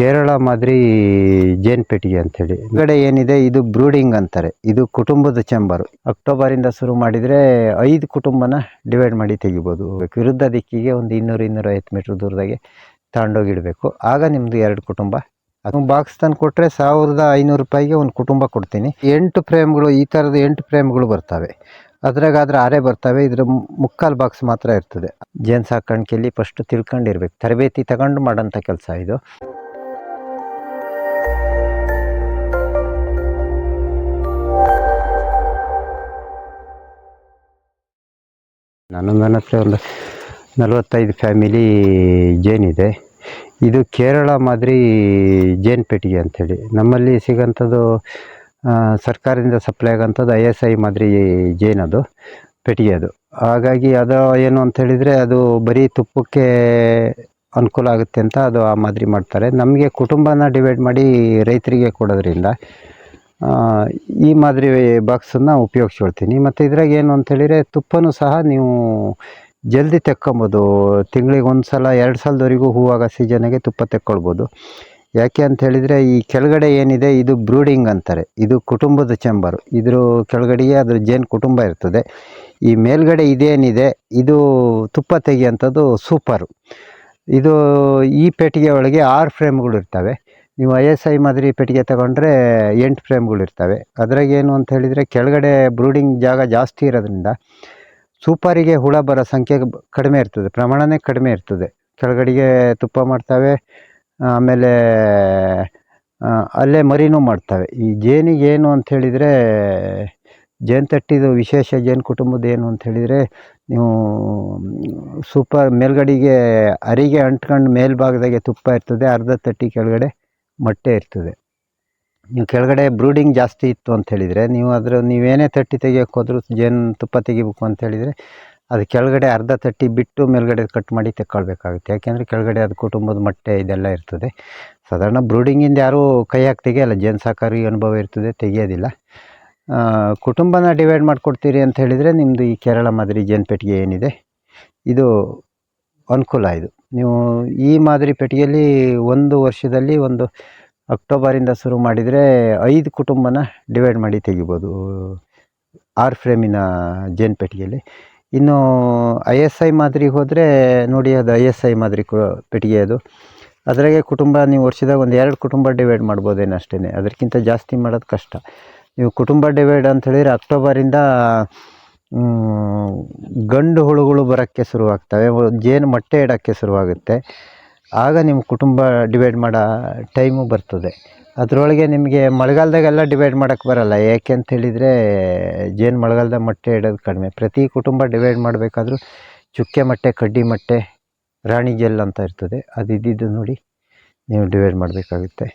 ಕೇರಳ ಮಾದರಿ ಜೇನ್ ಪೆಟ್ಟಿಗೆ ಅಂತೇಳಿ ಕಡೆ ಏನಿದೆ, ಇದು ಬ್ರೂಡಿಂಗ್ ಅಂತಾರೆ. ಇದು ಕುಟುಂಬದ ಚೆಂಬರು. ಅಕ್ಟೋಬರಿಂದ ಶುರು ಮಾಡಿದರೆ ಐದು ಕುಟುಂಬನ ಡಿವೈಡ್ ಮಾಡಿ ತೆಗಿಬೋದು. ವಿರುದ್ಧ ದಿಕ್ಕಿಗೆ ಒಂದು ಇನ್ನೂರು, ಇನ್ನೂರೈವತ್ತು ಮೀಟ್ರ್ ದೂರದಾಗೆ ತಗೊಂಡೋಗಿಡಬೇಕು ಆಗ ನಿಮ್ಮದು ಎರಡು ಕುಟುಂಬ. ಅದು ಬಾಕ್ಸ್ ತಂದು ಕೊಟ್ಟರೆ ಸಾವಿರದ ಐನೂರು ರೂಪಾಯಿಗೆ ಒಂದು ಕುಟುಂಬ ಕೊಡ್ತೀನಿ. ಎಂಟು ಫ್ರೇಮ್ಗಳು, ಈ ಥರದ ಎಂಟು ಫ್ರೇಮ್ಗಳು ಬರ್ತವೆ. ಅದ್ರಾಗಾದ್ರೆ ಆರೆ ಬರ್ತವೆ. ಇದ್ರ ಮುಕ್ಕಾಲು ಬಾಕ್ಸ್ ಮಾತ್ರ ಇರ್ತದೆ. ಜೇನು ಸಾಕಾಣಿಕೆಯಲ್ಲಿ ಫಸ್ಟ್ ತಿಳ್ಕೊಂಡಿರ್ಬೇಕು. ತರಬೇತಿ ತಗೊಂಡು ಮಾಡೋಂಥ ಕೆಲಸ ಇದು. ನಾನು ನನ್ನ ಹತ್ರ ಒಂದು ನಲವತ್ತೈದು ಫ್ಯಾಮಿಲಿ ಜೇನಿದೆ ಇದು. ಕೇರಳ ಮಾದರಿ ಜೇನು ಪೆಟ್ಟಿಗೆ ಅಂಥೇಳಿ. ನಮ್ಮಲ್ಲಿ ಸಿಗೋಂಥದ್ದು ಸರ್ಕಾರದಿಂದ ಸಪ್ಲೈ ಆಗೋಂಥದ್ದು ಐ ಎಸ್ ಐ ಮಾದರಿ ಜೇನದು ಪೆಟ್ಟಿಗೆ ಅದು. ಹಾಗಾಗಿ ಅದು ಏನು ಅಂತ ಹೇಳಿದರೆ ಅದು ಬರೀ ತುಪ್ಪಕ್ಕೆ ಅನುಕೂಲ ಆಗುತ್ತೆ ಅಂತ ಅದು ಆ ಮಾದರಿ ಮಾಡ್ತಾರೆ. ನಮಗೆ ಕುಟುಂಬನ ಡಿವೈಡ್ ಮಾಡಿ ರೈತರಿಗೆ ಕೊಡೋದ್ರಿಂದ ಈ ಮಾದರಿ ಬಾಕ್ಸನ್ನು ಉಪಯೋಗಿಸ್ಕೊಳ್ತೀನಿ. ಮತ್ತು ಇದ್ರಾಗ ಏನು ಅಂತ ಹೇಳಿದರೆ, ತುಪ್ಪನೂ ಸಹ ನೀವು ಜಲ್ದಿ ತೆಕ್ಕೊಬೋದು. ತಿಂಗಳಿಗೆ ಒಂದು ಸಲ, ಎರಡು ಸಲದವರೆಗೂ ಹೂವಾಗ ಸೀಸನಿಗೆ ತುಪ್ಪ ತೆಕ್ಕೊಳ್ಬೋದು. ಯಾಕೆ ಅಂತ ಹೇಳಿದರೆ, ಈ ಕೆಳಗಡೆ ಏನಿದೆ, ಇದು ಬ್ರೂಡಿಂಗ್ ಅಂತಾರೆ. ಇದು ಕುಟುಂಬದ ಚೆಂಬರು. ಇದ್ರ ಕೆಳಗಡೆಗೆ ಅದ್ರ ಜೇನು ಕುಟುಂಬ ಇರ್ತದೆ. ಈ ಮೇಲ್ಗಡೆ ಇದೇನಿದೆ, ಇದು ತುಪ್ಪ ತೆಗಿಯೋಂಥದ್ದು ಸೂಪರು. ಇದು ಈ ಪೆಟ್ಟಿಗೆ ಒಳಗೆ ಆರು ಫ್ರೇಮ್ಗಳು ಇರ್ತವೆ. ನೀವು ಐ ಎಸ್ ಐ ಮಾದರಿ ಪೆಟ್ಟಿಗೆ ತಗೊಂಡ್ರೆ ಎಂಟು ಫ್ರೇಮ್ಗಳು ಇರ್ತವೆ. ಅದ್ರಾಗ ಏನು ಅಂತ ಹೇಳಿದರೆ ಕೆಳಗಡೆ ಬ್ರೂಡಿಂಗ್ ಜಾಗ ಜಾಸ್ತಿ ಇರೋದ್ರಿಂದ ಸೂಪರಿಗೆ ಹುಳ ಬರೋ ಸಂಖ್ಯೆ ಕಡಿಮೆ ಇರ್ತದೆ, ಪ್ರಮಾಣನೇ ಕಡಿಮೆ ಇರ್ತದೆ. ಕೆಳಗಡೆಗೆ ತುಪ್ಪ ಮಾಡ್ತವೆ, ಆಮೇಲೆ ಅಲ್ಲೇ ಮರಿನೂ ಮಾಡ್ತವೆ. ಈ ಜೇನಿಗೆ ಏನು ಅಂತ ಹೇಳಿದರೆ ಜೇನು ತಟ್ಟಿದು ವಿಶೇಷ ಜೇನು ಕುಟುಂಬದ ಏನು ಅಂತ ಹೇಳಿದರೆ, ನೀವು ಸೂಪರ್ ಮೇಲ್ಗಡೆಗೆ ಅರಿಗೆ ಅಂಟ್ಕೊಂಡು ಮೇಲ್ಭಾಗದಾಗೆ ತುಪ್ಪ ಇರ್ತದೆ, ಅರ್ಧ ತಟ್ಟಿ ಕೆಳಗಡೆ ಮೊಟ್ಟೆ ಇರ್ತದೆ. ನೀವು ಕೆಳಗಡೆ ಬ್ರೂಡಿಂಗ್ ಜಾಸ್ತಿ ಇತ್ತು ಅಂತ ಹೇಳಿದರೆ, ನೀವು ಅದರ ನೀವೇನೇ ತಟ್ಟಿ ತೆಗಿಯೋಕೆ ಹೋದರೂ ಜೇನು ತುಪ್ಪ ತೆಗಿಬೇಕು ಅಂತ ಹೇಳಿದರೆ, ಅದು ಕೆಳಗಡೆ ಅರ್ಧ ತಟ್ಟಿ ಬಿಟ್ಟು ಮೇಲ್ಗಡೆ ಕಟ್ ಮಾಡಿ ತೆಕ್ಕೊಳ್ಬೇಕಾಗುತ್ತೆ. ಯಾಕೆಂದರೆ ಕೆಳಗಡೆ ಅದು ಕುಟುಂಬದ ಮೊಟ್ಟೆ ಇದೆಲ್ಲ ಇರ್ತದೆ. ಸಾಧಾರಣ ಬ್ರೂಡಿಂಗಿಂದ ಯಾರೂ ಕೈ ಹಾಕಿ ತೆಗೆಯಲ್ಲ, ಜೇನು ಸಾಕಾರಿ ಅನುಭವ ಇರ್ತದೆ, ತೆಗೆಯೋದಿಲ್ಲ. ಕುಟುಂಬನ ಡಿವೈಡ್ ಮಾಡಿಕೊಡ್ತೀರಿ ಅಂತ ಹೇಳಿದರೆ ನಿಮ್ಮದು ಈ ಕೇರಳ ಮಾದರಿ ಜೇನು ಪೆಟ್ಟಿಗೆ ಏನಿದೆ, ಇದು ಅನುಕೂಲ ಇದು. ನೀವು ಈ ಮಾದರಿ ಪೆಟ್ಟಿಗೆಯಲ್ಲಿ ಒಂದು ವರ್ಷದಲ್ಲಿ ಒಂದು ಅಕ್ಟೋಬರಿಂದ ಶುರು ಮಾಡಿದರೆ ಐದು ಕುಟುಂಬನ ಡಿವೈಡ್ ಮಾಡಿ ತೆಗಿಬೋದು. ಆರ್ ಫ್ರೇಮಿನ ಜೇನು ಪೆಟ್ಟಿಗೆಯಲ್ಲಿ. ಇನ್ನು ಐ ಎಸ್ ಐ ಮಾದರಿ ಹೋದರೆ ನೋಡಿ ಅದು ಐ ಎಸ್ ಐ ಮಾದರಿ ಕು ಪೆಟ್ಟಿಗೆ ಅದು. ಅದರಾಗೆ ಕುಟುಂಬ ನೀವು ವರ್ಷದಾಗ ಒಂದು ಎರಡು ಕುಟುಂಬ ಡಿವೈಡ್ ಮಾಡ್ಬೋದೇನೋ ಅಷ್ಟೇ ಅದಕ್ಕಿಂತ ಜಾಸ್ತಿ ಮಾಡೋದು ಕಷ್ಟ. ನೀವು ಕುಟುಂಬ ಡಿವೈಡ್ ಅಂತ ಹೇಳಿದರೆ ಅಕ್ಟೋಬರಿಂದ ಗಂಡು ಹುಳುಗಳು ಬರೋಕ್ಕೆ ಶುರುವಾಗ್ತವೆ ಜೇನು ಮೊಟ್ಟೆ ಇಡೋಕ್ಕೆ ಶುರುವಾಗುತ್ತೆ. ಆಗ ನಿಮ್ಮ ಕುಟುಂಬ ಡಿವೈಡ್ ಮಾಡೋ ಟೈಮು ಬರ್ತದೆ. ಅದರೊಳಗೆ ನಿಮಗೆ ಮಳೆಗಾಲದಾಗೆಲ್ಲ ಡಿವೈಡ್ ಮಾಡೋಕ್ಕೆ ಬರೋಲ್ಲ ಯಾಕೆ ಅಂತ ಹೇಳಿದರೆ ಜೇನು ಮಳೆಗಾಲದಾಗ ಮೊಟ್ಟೆ ಇಡೋದು ಕಡಿಮೆ. ಪ್ರತಿ ಕುಟುಂಬ ಡಿವೈಡ್ ಮಾಡಬೇಕಾದ್ರೂ ಚುಕ್ಕೆ ಮೊಟ್ಟೆ, ಕಡ್ಡಿ ಮೊಟ್ಟೆ, ರಾಣಿ ಜೆಲ್ ಅಂತ ಇರ್ತದೆ ಅದು ಇದ್ದಿದ್ದು ನೋಡಿ ನೀವು ಡಿವೈಡ್ ಮಾಡಬೇಕಾಗುತ್ತೆ.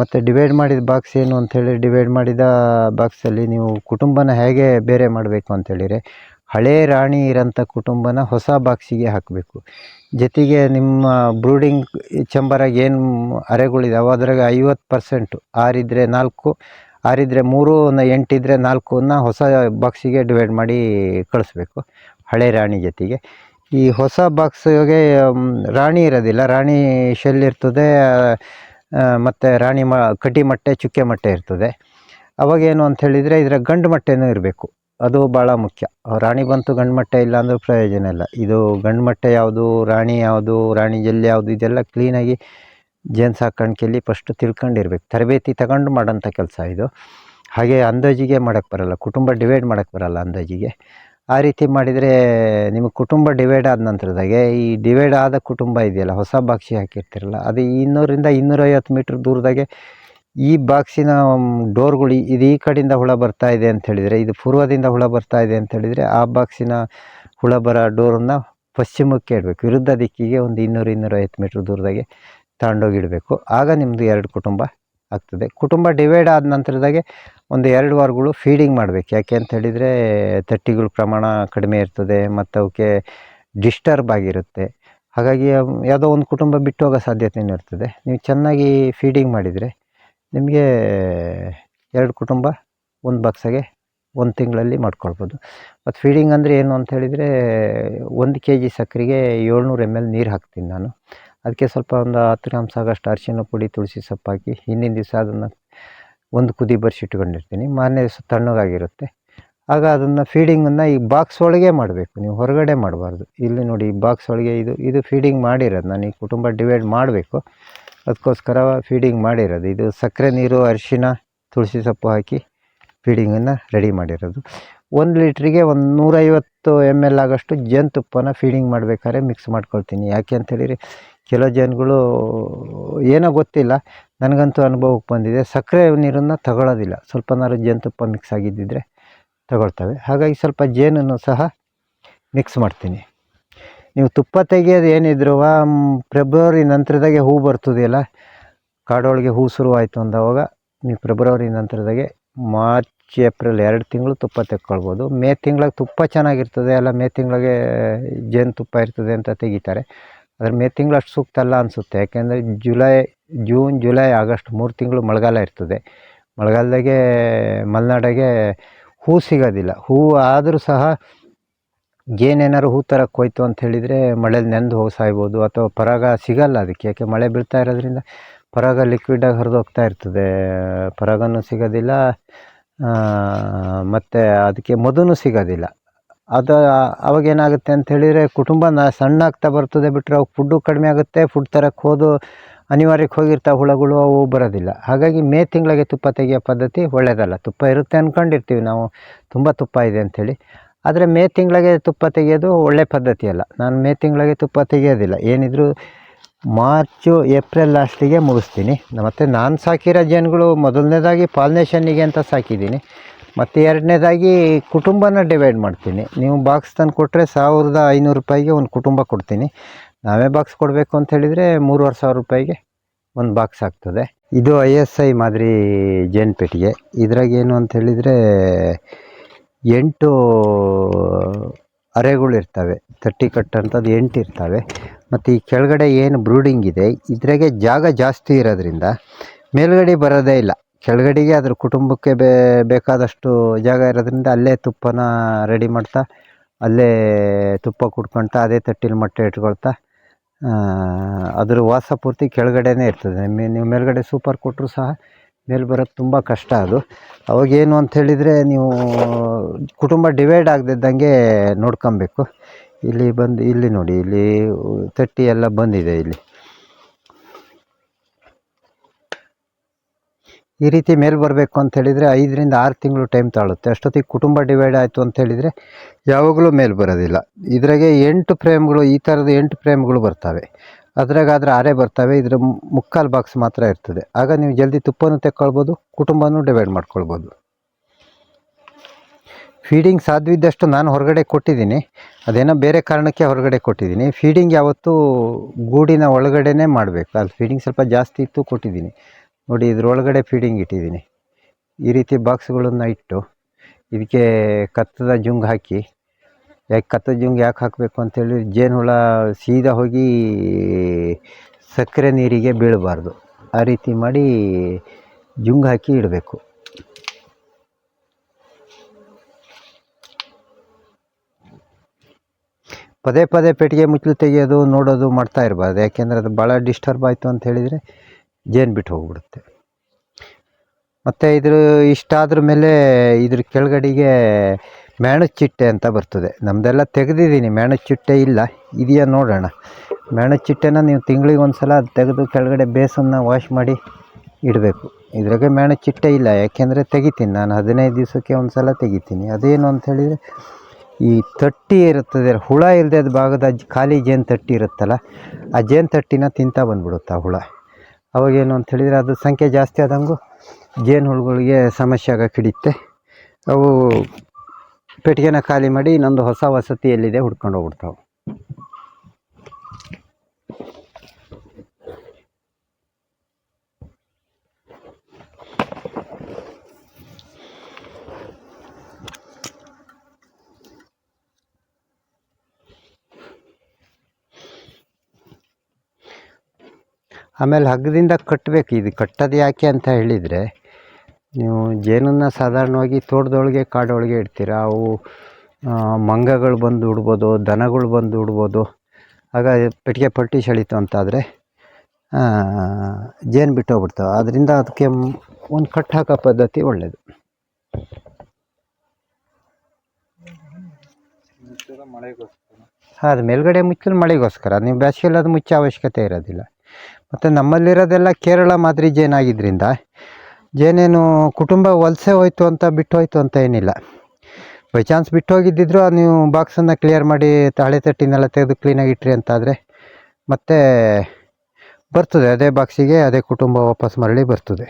ಮತ್ತು ಡಿವೈಡ್ ಮಾಡಿದ ಬಾಕ್ಸ್ ಏನು ಅಂಥೇಳಿ ಡಿವೈಡ್ ಮಾಡಿದ ಬಾಕ್ಸಲ್ಲಿ ನೀವು ಕುಟುಂಬನ ಹೇಗೆ ಬೇರೆ ಮಾಡಬೇಕು ಅಂತೇಳಿದರೆ ಹಳೇ ರಾಣಿ ಇರೋಂಥ ಕುಟುಂಬನ ಹೊಸ ಬಾಕ್ಸಿಗೆ ಹಾಕಬೇಕು. ಜೊತೆಗೆ ನಿಮ್ಮ ಬ್ರೂಡಿಂಗ್ ಚಂಬರಾಗ ಏನು ಅರೆಗಳಿದಾವೆ ಅದ್ರಾಗ ಐವತ್ತು ಪರ್ಸೆಂಟು ಆರಿದ್ರೆ ನಾಲ್ಕು, ಆರಿದ್ರೆ ಮೂರು ಎಂಟಿದ್ರೆ ನಾಲ್ಕನ್ನ ಹೊಸ ಬಾಕ್ಸಿಗೆ ಡಿವೈಡ್ ಮಾಡಿ ಕಳಿಸ್ಬೇಕು, ಹಳೆ ರಾಣಿ ಜೊತೆಗೆ. ಈ ಹೊಸ ಬಾಕ್ಸಿಗೆ ರಾಣಿ ಇರೋದಿಲ್ಲ, ರಾಣಿ ಶೆಲ್ ಇರ್ತದೆ ಮತ್ತು ರಾಣಿ ಮ, ಕಡ್ಡಿ ಮೊಟ್ಟೆ, ಚುಕ್ಕೆ ಮೊಟ್ಟೆ ಇರ್ತದೆ. ಅವಾಗೇನು ಅಂತ ಹೇಳಿದರೆ ಇದರ ಗಂಡು ಮೊಟ್ಟೆನೂ ಇರಬೇಕು. ಅದು ಭಾಳ ಮುಖ್ಯ. ರಾಣಿ ಬಂತು ಗಂಡು ಮೊಟ್ಟೆ ಇಲ್ಲ ಅಂದ್ರೆ ಪ್ರಯೋಜನ ಇಲ್ಲ. ಇದು ಗಂಡು ಮೊಟ್ಟೆ ಯಾವುದು, ರಾಣಿ ಯಾವುದು, ರಾಣಿ ಜೆಲ್ಲಿ ಯಾವುದು, ಇದೆಲ್ಲ ಕ್ಲೀನಾಗಿ ಜೇನು ಸಾಕಾಣಿಕೆಯಲ್ಲಿ ಫಸ್ಟು ತಿಳ್ಕೊಂಡಿರ್ಬೇಕು. ತರಬೇತಿ ತಗೊಂಡು ಮಾಡೋಂಥ ಕೆಲಸ ಇದು. ಹಾಗೆ ಅಂದಾಜಿಗೆ ಮಾಡೋಕ್ಕೆ ಬರಲ್ಲ. ಕುಟುಂಬ ಡಿವೈಡ್ ಮಾಡೋಕ್ಕೆ ಬರಲ್ಲ ಅಂದಾಜಿಗೆ. ಆ ರೀತಿ ಮಾಡಿದರೆ ನಿಮ್ಮ ಕುಟುಂಬ ಡಿವೈಡ್ ಆದ ನಂತರದಾಗೆ ಈ ಡಿವೈಡ್ ಆದ ಕುಟುಂಬ ಇದೆಯಲ್ಲ, ಹೊಸ ಬಾಕ್ಸಿ ಹಾಕಿರ್ತಿರಲ್ಲ, ಅದು ಇನ್ನೂರಿಂದ ಇನ್ನೂರೈವತ್ತು ಮೀಟ್ರ್ ದೂರದಾಗೆ ಈ ಬಾಕ್ಸಿನ ಡೋರ್ಗಳು ಇದು ಈ ಕಡೆಯಿಂದ ಹುಳ ಬರ್ತಾ ಇದೆ ಅಂತ ಹೇಳಿದರೆ, ಇದು ಪೂರ್ವದಿಂದ ಹುಳ ಬರ್ತಾ ಇದೆ ಅಂತ ಹೇಳಿದರೆ ಆ ಬಾಕ್ಸಿನ ಹುಳ ಬರೋ ಡೋರನ್ನು ಪಶ್ಚಿಮಕ್ಕೆ ಇಡಬೇಕು. ವಿರುದ್ಧ ದಿಕ್ಕಿಗೆ ಒಂದು ಇನ್ನೂರು ಇನ್ನೂರೈವತ್ತು ಮೀಟ್ರ್ ದೂರದಾಗೆ ತಗೊಂಡೋಗಿಡಬೇಕು ಆಗ ನಿಮ್ಮದು ಎರಡು ಕುಟುಂಬ ಆಗ್ತದೆ. ಕುಟುಂಬ ಡಿವೈಡ್ ಆದ ನಂತರದಾಗೆ ಒಂದು ಎರಡು ವಾರಗಳು ಫೀಡಿಂಗ್ ಮಾಡಬೇಕು. ಯಾಕೆ ಅಂತ ಹೇಳಿದರೆ ತಟ್ಟಿಗಳ ಪ್ರಮಾಣ ಕಡಿಮೆ ಇರ್ತದೆ, ಮತ್ತು ಅವಕ್ಕೆ ಡಿಸ್ಟರ್ಬ್ ಆಗಿರುತ್ತೆ. ಹಾಗಾಗಿ ಯಾವುದೋ ಒಂದು ಕುಟುಂಬ ಬಿಟ್ಟು ಹೋಗೋ ಸಾಧ್ಯತೆಯೂ ಇರ್ತದೆ. ನೀವು ಚೆನ್ನಾಗಿ ಫೀಡಿಂಗ್ ಮಾಡಿದರೆ ನಿಮಗೆ ಎರಡು ಕುಟುಂಬ ಒಂದು ಬಾಕ್ಸಾಗೆ ಒಂದು ತಿಂಗಳಲ್ಲಿ ಮಾಡ್ಕೊಳ್ಬೋದು. ಮತ್ತು ಫೀಡಿಂಗ್ ಅಂದರೆ ಏನು ಅಂತ ಹೇಳಿದರೆ ಒಂದು ಕೆ ಜಿ ಸಕ್ಕರೆಗೆ ಏಳ್ನೂರು ಎಂ ಎಲ್ ನೀರು ಹಾಕ್ತೀನಿ ನಾನು. ಅದಕ್ಕೆ ಸ್ವಲ್ಪ ಒಂದು ಹತ್ತು ಗ್ರಾಮ್ಸ್ ಆಗಷ್ಟು ಅರಿಶಿನ ಪುಡಿ, ತುಳಸಿ ಸೊಪ್ಪು ಹಾಕಿ ಹಿಂದಿನ ದಿವಸ ಅದನ್ನು ಒಂದು ಕುದಿ ಬರ್ಸಿಟ್ಕೊಂಡಿರ್ತೀನಿ ಮಾರನೇ ದಿವಸ ತಣ್ಣಗಾಗಿರುತ್ತೆ. ಆಗ ಅದನ್ನು ಫೀಡಿಂಗನ್ನು ಈ ಬಾಕ್ಸ್ ಒಳಗೆ ಮಾಡಬೇಕು. ನೀವು ಹೊರಗಡೆ ಮಾಡಬಾರ್ದು. ಇಲ್ಲಿ ನೋಡಿ ಈ ಬಾಕ್ಸ್ ಒಳಗೆ ಇದು ಇದು ಫೀಡಿಂಗ್ ಮಾಡಿರೋದು. ನಾನು ಈ ಕುಟುಂಬ ಡಿವೈಡ್ ಮಾಡಬೇಕು. ಅದಕ್ಕೋಸ್ಕರ ಫೀಡಿಂಗ್ ಮಾಡಿರೋದು. ಇದು ಸಕ್ಕರೆ, ನೀರು, ಅರಿಶಿನ, ತುಳಸಿ ಸೊಪ್ಪು ಹಾಕಿ ಫೀಡಿಂಗನ್ನು ರೆಡಿ ಮಾಡಿರೋದು. ಒಂದು ಲೀಟ್ರಿಗೆ ಒಂದು ನೂರೈವತ್ತು ಎಂ ಎಲ್ ಆಗೋಷ್ಟು ಜೇನುತುಪ್ಪನ ಫೀಡಿಂಗ್ ಮಾಡ್ಬೇಕಾದ್ರೆ ಮಿಕ್ಸ್ ಮಾಡ್ಕೊಳ್ತೀನಿ. ಯಾಕೆ ಅಂತೇಳಿರಿ ಕೆಲವು ಜನಗಳು ಏನೋ ಗೊತ್ತಿಲ್ಲ. ನನಗಂತೂ ಅನುಭವಕ್ಕೆ ಬಂದಿದೆ. ಸಕ್ಕರೆ ನೀರನ್ನು ತಗೊಳ್ಳೋದಿಲ್ಲ ಸ್ವಲ್ಪನಾದ್ರು ಜೇನುತುಪ್ಪ ಮಿಕ್ಸ್ ಆಗಿದ್ದಿದ್ರೆ ತಗೊಳ್ತವೆ. ಹಾಗಾಗಿ ಸ್ವಲ್ಪ ಜೇನನ್ನು ಸಹ ಮಿಕ್ಸ್ ಮಾಡ್ತೀನಿ. ನೀವು ತುಪ್ಪ ತೆಗೆಯೋದು ಏನಿದ್ರು ಫೆಬ್ರವರಿ ನಂತರದಾಗೆ ಹೂ ಬರ್ತದೆಯಲ್ಲ, ಕಾಡೊಳಗೆ ಹೂ ಶುರುವಾಯಿತು ಅಂದವಾಗ ನೀವು ಫೆಬ್ರವರಿ ನಂತರದಾಗೆ ಮಾರ್ಚ್ ಏಪ್ರಿಲ್ ಎರಡು ತಿಂಗಳು ತುಪ್ಪ ತೆಕ್ಕೊಳ್ಬೋದು. ಮೇ ತಿಂಗಳಿಗೆ ತುಪ್ಪ ಚೆನ್ನಾಗಿರ್ತದೆ, ಅಲ್ಲ ಮೇ ತಿಂಗಳಿಗೆ ಜೇನುತುಪ್ಪ ಇರ್ತದೆ ಅಂತ ತೆಗಿತಾರೆ. ಆದರೆ ಮೇ ತಿಂಗ್ಳು ಅಷ್ಟು ಸೂಕ್ತ ಅಲ್ಲ ಅನಿಸುತ್ತೆ. ಯಾಕೆಂದರೆ ಜುಲೈ, ಜೂನ್, ಜುಲೈ, ಆಗಸ್ಟ್ ಮೂರು ತಿಂಗಳು ಮಳೆಗಾಲ ಇರ್ತದೆ. ಮಳೆಗಾಲದಾಗೆ ಮಲೆನಾಡಾಗೆ ಹೂ ಸಿಗೋದಿಲ್ಲ. ಹೂ ಆದರೂ ಸಹ ಜೇನೇನಾರು ಹೂ ಥರಕ್ಕೆ ಹೋಯ್ತು ಅಂತ ಹೇಳಿದರೆ ಮಳೇಲಿ ನೆಂದು ಹೋಗಿ ಸಾಯ್ಬೋದು ಅಥವಾ ಪರಾಗ ಸಿಗಲ್ಲ ಅದಕ್ಕೆ. ಯಾಕೆ ಮಳೆ ಬೀಳ್ತಾ ಇರೋದ್ರಿಂದ ಪರಾಗ ಲಿಕ್ವಿಡಾಗಿ ಹರಿದೋಗ್ತಾ ಇರ್ತದೆ. ಪರಾಗನೂ ಸಿಗೋದಿಲ್ಲ. ಮತ್ತು ಅದಕ್ಕೆ ಮದುನು ಸಿಗೋದಿಲ್ಲ. ಅದು ಅವಾಗ ಏನಾಗುತ್ತೆ ಅಂತ ಹೇಳಿದರೆ ಕುಟುಂಬ ನ ಸಣ್ಣ ಆಗ್ತಾ ಬರ್ತದೆ ಬಿಟ್ಟರೆ ಅವು ಫುಡ್ಡು ಕಡಿಮೆ ಆಗುತ್ತೆ ಫುಡ್ ತರಕ್ಕೆ ಹೋದು ಅನಿವಾರ್ಯಕ್ಕೆ ಹೋಗಿರ್ತಾವೆ ಹುಳಗಳು ಅವು ಬರೋದಿಲ್ಲ. ಹಾಗಾಗಿ ಮೇ ತಿಂಗಳಿಗೆ ತುಪ್ಪ ತೆಗೆಯೋ ಪದ್ಧತಿ ಒಳ್ಳೆಯದಲ್ಲ ತುಪ್ಪ ಇರುತ್ತೆ ಅಂದ್ಕೊಂಡಿರ್ತೀವಿ ನಾವು. ತುಂಬ ತುಪ್ಪ ಇದೆ ಅಂಥೇಳಿ. ಆದರೆ ಮೇ ತಿಂಗಳಿಗೆ ತುಪ್ಪ ತೆಗೆಯೋದು ಒಳ್ಳೆಯ ಪದ್ಧತಿ ಅಲ್ಲ. ನಾನು ಮೇ ತಿಂಗಳಿಗೆ ತುಪ್ಪ ತೆಗೆಯೋದಿಲ್ಲ. ಏನಿದ್ರು ಮಾರ್ಚು, ಏಪ್ರಿಲ್ ಲಾಸ್ಟಿಗೆ ಮುಗಿಸ್ತೀನಿ. ಮತ್ತು ನಾನು ಸಾಕಿರೋ ಜೇನುಗಳು ಮೊದಲನೇದಾಗಿ ಪಾಲಿನೇಷನ್ನಿಗೆ ಅಂತ ಸಾಕಿದ್ದೀನಿ. ಮತ್ತು ಎರಡನೇದಾಗಿ ಕುಟುಂಬನ ಡಿವೈಡ್ ಮಾಡ್ತೀನಿ. ನೀವು ಬಾಕ್ಸ್ ತಂದು ಕೊಟ್ಟರೆ ಸಾವಿರದ ಐನೂರು ರೂಪಾಯಿಗೆ ಒಂದು ಕುಟುಂಬ ಕೊಡ್ತೀನಿ. ನಾವೇ ಬಾಕ್ಸ್ ಕೊಡಬೇಕು ಅಂತ ಹೇಳಿದರೆ ಮೂರುವರೆ ಸಾವಿರ ರೂಪಾಯಿಗೆ ಒಂದು ಬಾಕ್ಸ್ ಆಗ್ತದೆ. ಇದು ಐ ಎಸ್ ಐ ಮಾದರಿ ಜೇನು ಪೆಟ್ಟಿಗೆ. ಇದ್ರಾಗ ಏನು ಅಂತ ಹೇಳಿದರೆ ಎಂಟು ಅರೆಗಳು ಇರ್ತವೆ, ತಟ್ಟಿ ಕಟ್ಟಂಥದ್ದು ಎಂಟು ಇರ್ತವೆ. ಮತ್ತು ಈ ಕೆಳಗಡೆ ಏನು ಬ್ರೂಡಿಂಗ್ ಇದೆ, ಇದ್ರಾಗೆ ಜಾಗ ಜಾಸ್ತಿ ಇರೋದ್ರಿಂದ ಮೇಲ್ಗಡೆ ಬರೋದೇ ಇಲ್ಲ. ಕೆಳಗಡೆಗೆ ಅದ್ರ ಕುಟುಂಬಕ್ಕೆ ಬೇಕಾದಷ್ಟು ಜಾಗ ಇರೋದ್ರಿಂದ ಅಲ್ಲೇ ತುಪ್ಪನ ರೆಡಿ ಮಾಡ್ತಾ, ಅಲ್ಲೇ ತುಪ್ಪ ಕುಡ್ಕೊಳ್ತಾ ಅದೇ ತಟ್ಟಿಲಿ ಮೊಟ್ಟೆ ಇಟ್ಕೊಳ್ತಾ ಅದ್ರ ವಾಸ ಪೂರ್ತಿ ಕೆಳಗಡೆನೇ ಇರ್ತದೆ. ನೀವು ಮೇಲ್ಗಡೆ ಸೂಪರ್ ಕೊಟ್ಟರು ಸಹ ಮೇಲೆ ಬರೋಕ್ಕೆ ತುಂಬ ಕಷ್ಟ ಅದು. ಅವಾಗೇನು ಅಂತ ಹೇಳಿದರೆ ನೀವು ಕುಟುಂಬ ಡಿವೈಡ್ ಆಗದಿದ್ದಂಗೆ ನೋಡ್ಕೊಬೇಕು. ಇಲ್ಲಿ ಬಂದು, ಇಲ್ಲಿ ನೋಡಿ, ಇಲ್ಲಿ ತಟ್ಟಿ ಎಲ್ಲ ಬಂದಿದೆ ಇಲ್ಲಿ. ಈ ರೀತಿ ಮೇಲೆ ಬರಬೇಕು ಅಂತ ಹೇಳಿದರೆ ಐದರಿಂದ ಆರು ತಿಂಗಳು ಟೈಮ್ ತಾಳುತ್ತೆ. ಅಷ್ಟೊತ್ತಿಗೆ ಕುಟುಂಬ ಡಿವೈಡ್ ಆಯಿತು ಅಂತ ಹೇಳಿದರೆ ಯಾವಾಗಲೂ ಮೇಲೆ ಬರೋದಿಲ್ಲ. ಇದ್ರಾಗೆ ಎಂಟು ಫ್ರೇಮ್ಗಳು ಈ ಥರದ ಎಂಟು ಫ್ರೇಮ್ಗಳು ಬರ್ತವೆ. ಅದ್ರಾಗಾದ್ರೆ ಆರೇ ಬರ್ತವೆ, ಇದ್ರ ಮುಕ್ಕಾಲು ಬಾಕ್ಸ್ ಮಾತ್ರ ಇರ್ತದೆ. ಆಗ ನೀವು ಜಲ್ದಿ ತುಪ್ಪನೂ ತೆಕ್ಕೊಳ್ಬೋದು, ಕುಟುಂಬನೂ ಡಿವೈಡ್ ಮಾಡ್ಕೊಳ್ಬೋದು. ಫೀಡಿಂಗ್ ಸಾಧ್ಯವಿದ್ದಷ್ಟು ನಾನು ಹೊರಗಡೆ ಕೊಟ್ಟಿದ್ದೀನಿ. ಅದೇನೋ ಬೇರೆ ಕಾರಣಕ್ಕೆ ಹೊರಗಡೆ ಕೊಟ್ಟಿದ್ದೀನಿ. ಫೀಡಿಂಗ್ ಯಾವತ್ತೂ ಗೂಡಿನ ಒಳಗಡೆನೇ ಮಾಡಬೇಕು. ಅಲ್ಲಿ ಫೀಡಿಂಗ್ ಸ್ವಲ್ಪ ಜಾಸ್ತಿ ಇತ್ತು ಕೊಟ್ಟಿದ್ದೀನಿ. ನೋಡಿ, ಇದ್ರೊಳಗಡೆ ಫೀಡಿಂಗ್ ಇಟ್ಟಿದ್ದೀನಿ. ಈ ರೀತಿ ಬಾಕ್ಸ್ಗಳನ್ನು ಇಟ್ಟು, ಇದಕ್ಕೆ ಕತ್ತದ ಜುಂಗ್ ಹಾಕಿ ಯಾಕೆ ಕತ್ತದ ಜುಂಗ್ ಯಾಕೆ ಹಾಕಬೇಕು ಅಂತೇಳಿ ಜೇನುಹುಳ ಸೀದಾ ಹೋಗಿ ಸಕ್ಕರೆ ನೀರಿಗೆ ಬೀಳಬಾರ್ದು. ಆ ರೀತಿ ಮಾಡಿ ಜುಂಗ್ ಹಾಕಿ ಇಡಬೇಕು. ಪದೇ ಪದೇ ಪೆಟ್ಟಿಗೆ ಮುಚ್ಚಲು ತೆಗೆಯೋದು, ನೋಡೋದು ಮಾಡ್ತಾ ಇರಬಾರ್ದು. ಯಾಕೆಂದರೆ ಅದು ಭಾಳ ಡಿಸ್ಟರ್ಬ್ ಆಯಿತು ಅಂತ ಹೇಳಿದರೆ ಜೇನು ಬಿಟ್ಟು ಹೋಗ್ಬಿಡುತ್ತೆ. ಮತ್ತು ಇದ್ರ ಇಷ್ಟಾದ್ರ ಮೇಲೆ ಇದ್ರ ಕೆಳಗಡೆಗೆ ಮೇಣಚಿಟ್ಟೆ ಅಂತ ಬರ್ತದೆ. ನಮ್ಮದೆಲ್ಲ ತೆಗೆದಿದ್ದೀನಿ. ಮೇಣಚಿಟ್ಟೆ ಇಲ್ಲ. ಇದೆಯಾ ನೋಡೋಣ. ಮೇಣಚಿಟ್ಟೆನ ನೀವು ತಿಂಗಳಿಗೆ ಒಂದು ಸಲ ತೆಗೆದು ಕೆಳಗಡೆ ಬೇಸನ್ನು ವಾಶ್ ಮಾಡಿ ಇಡಬೇಕು. ಇದ್ರಾಗೆ ಚಿಟ್ಟೆ ಇಲ್ಲ. ಯಾಕೆಂದರೆ ತೆಗಿತೀನಿ. ನಾನು ಹದಿನೈದು ದಿವಸಕ್ಕೆ ಒಂದು ಸಲ ತೆಗಿತೀನಿ. ಅದೇನು ಅಂತ ಹೇಳಿದರೆ, ಈ ತಟ್ಟಿ ಇರುತ್ತದೆ. ಹುಳ ಇಲ್ಲದೆ ಭಾಗದ ಖಾಲಿ ಜೇನು ತಟ್ಟಿ ಇರುತ್ತಲ್ಲ, ಆ ಜೇನು ತಟ್ಟಿನ ತಿಂತಾ ಬಂದ್ಬಿಡುತ್ತೆ ಆ ಹುಳ. ಅವಾಗೇನು ಅಂತ ಹೇಳಿದರೆ, ಅದು ಸಂಖ್ಯೆ ಜಾಸ್ತಿ ಆದಂಗೂ ಜೇನು ಹುಳುಗಳಿಗೆ ಸಮಸ್ಯೆ ಆಗಕ್ಕೆ ಹಿಡಿಯುತ್ತೆ. ಅವು ಪೆಟ್ಟಿಗೆನ ಖಾಲಿ ಮಾಡಿ ಇನ್ನೊಂದು ಹೊಸ ವಸತಿ ಎಲ್ಲಿದೆ ಹುಡ್ಕೊಂಡು ಹೋಗ್ಬಿಡ್ತಾವೆ. ಆಮೇಲೆ ಹಗ್ಗದಿಂದ ಕಟ್ಟಬೇಕು ಇದು ಕಟ್ಟೋದು ಯಾಕೆ ಅಂತ ಹೇಳಿದರೆ ನೀವು ಜೇನನ್ನು ಸಾಧಾರಣವಾಗಿ ತೋಟದೊಳಗೆ, ಕಾಡೊಳಗೆ ಇಡ್ತೀರ? ಅವು ಮಂಗಗಳು ಬಂದು ಉಡ್ಬೋದು, ದನಗಳು ಬಂದು ಉಡ್ಬೋದು. ಆಗ ಪೆಟ್ಟಿಗೆ ಪಟ್ಟಿ ಸೆಳೀತು ಅಂತಾದರೆ ಜೇನು ಬಿಟ್ಟು ಹೋಗ್ಬಿಡ್ತಾವೆ. ಅದರಿಂದ ಅದಕ್ಕೆ ಒಂದು ಕಟ್ಟು ಹಾಕೋ ಪದ್ಧತಿ ಒಳ್ಳೆಯದು ಅದು ಮೇಲ್ಗಡೆ ಮುಚ್ಚಲು ಮಳೆಗೋಸ್ಕರ. ನೀವು ಬೇಸಿಗೆಯಲ್ಲಿ ಅದು ಮುಚ್ಚೋ ಅವಶ್ಯಕತೆ ಇರೋದಿಲ್ಲ. ಮತ್ತು ನಮ್ಮಲ್ಲಿರೋದೆಲ್ಲ ಕೇರಳ ಮಾದರಿ ಜೇನಾಗಿದ್ದರಿಂದ ಜೇನೇನು ಕುಟುಂಬ ವಲಸೆ ಹೋಯಿತು ಅಂತ ಬಿಟ್ಟು ಹೋಯ್ತು ಅಂತ ಏನಿಲ್ಲ. ಬೈ ಚಾನ್ಸ್ ಬಿಟ್ಟು ಹೋಗಿದ್ದಿದ್ರು ನೀವು ಬಾಕ್ಸನ್ನು ಕ್ಲಿಯರ್ ಮಾಡಿ ತಾಳೆ ತಟ್ಟಿನೆಲ್ಲ ತೆಗೆದು ಕ್ಲೀನಾಗಿ ಇಟ್ರಿ ಅಂತಾದರೆ ಮತ್ತೆ ಬರ್ತದೆ, ಅದೇ ಬಾಕ್ಸಿಗೆ ಅದೇ ಕುಟುಂಬ ವಾಪಸ್ ಮರಳಿ ಬರ್ತದೆ.